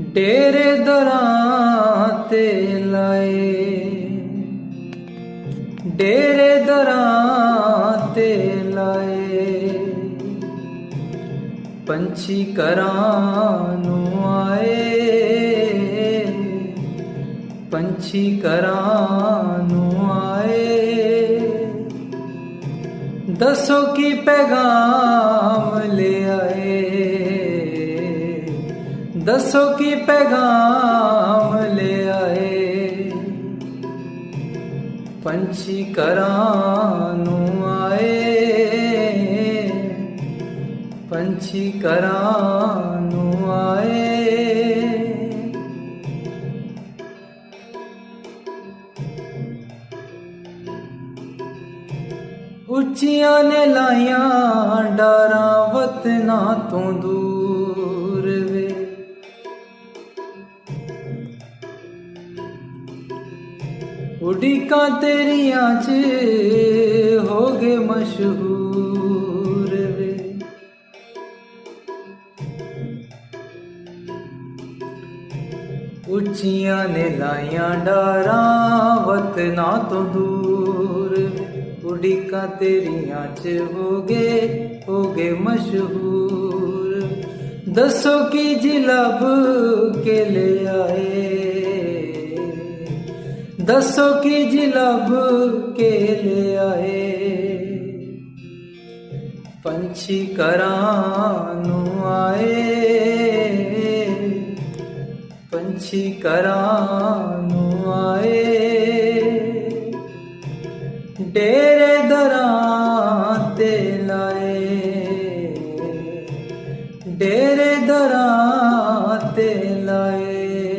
ਡੇਰੇ ਦਰਾਂ ਤੇ ਲਾਏ। ਡੇਰੇ ਦਰਾਂ ਤੇ ਲਾਏ। ਪੰਛੀ ਕਰਾਂ ਨੂੰ ਆਏ। ਪੰਛੀ ਕਰਾਂ ਨੂੰ ਆਏ। ਦੱਸੋ ਕੀ ਪੈਗਾਮ ਦੱਸੋ ਕੀ ਪੈਗਾਮ ਲੈ ਆਏ? ਪੰਛੀ ਕਰਾਂ ਨੂੰ ਆਏ। ਪੰਛੀ ਕਰਾਂ ਨੂੰ ਆਏ। ਉੱਚੀਆਂ ਨੇ ਲਾਈਆਂ ਡਾਰਾਂ ਵਤਨਾਂ ਤੋਂ ਦੂਰ। ਉਡੀਕਾਂ ਤੇਰੀਆਂ ਚ ਹੋ ਗਏ ਮਸ਼ਹੂਰ ਵੇ। ਉੱਚੀਆਂ ਨੇ ਲਾਈਆਂ ਡਾਰਾਂ ਵਤਨਾ ਤੋਂ ਦੂਰ ਉਡੀਕਾਂ ਤੇਰੀਆਂ ਚ ਹੋ ਗਏ ਹੋ ਗਏ ਮਸ਼ਹੂਰ। ਦੱਸੋ ਕੀ ਜਿਲਬ ਕੇ ਲੈ ਆਏ? ਦੱਸੋ ਕੀ ਲੱਭ ਕੇ ਲਿਆਏ? ਆਏ ਪੰਛੀ ਕਰਾਂ ਨੂੰ ਆਏ। ਪੰਛੀ ਕਰਾਂ ਨੂੰ ਆਏ। ਡੇਰੇ ਦਰਾਂ ਤੇ ਲਾਏ। ਡੇਰੇ ਦਰਾਂ ਤੇ ਲਾਏ।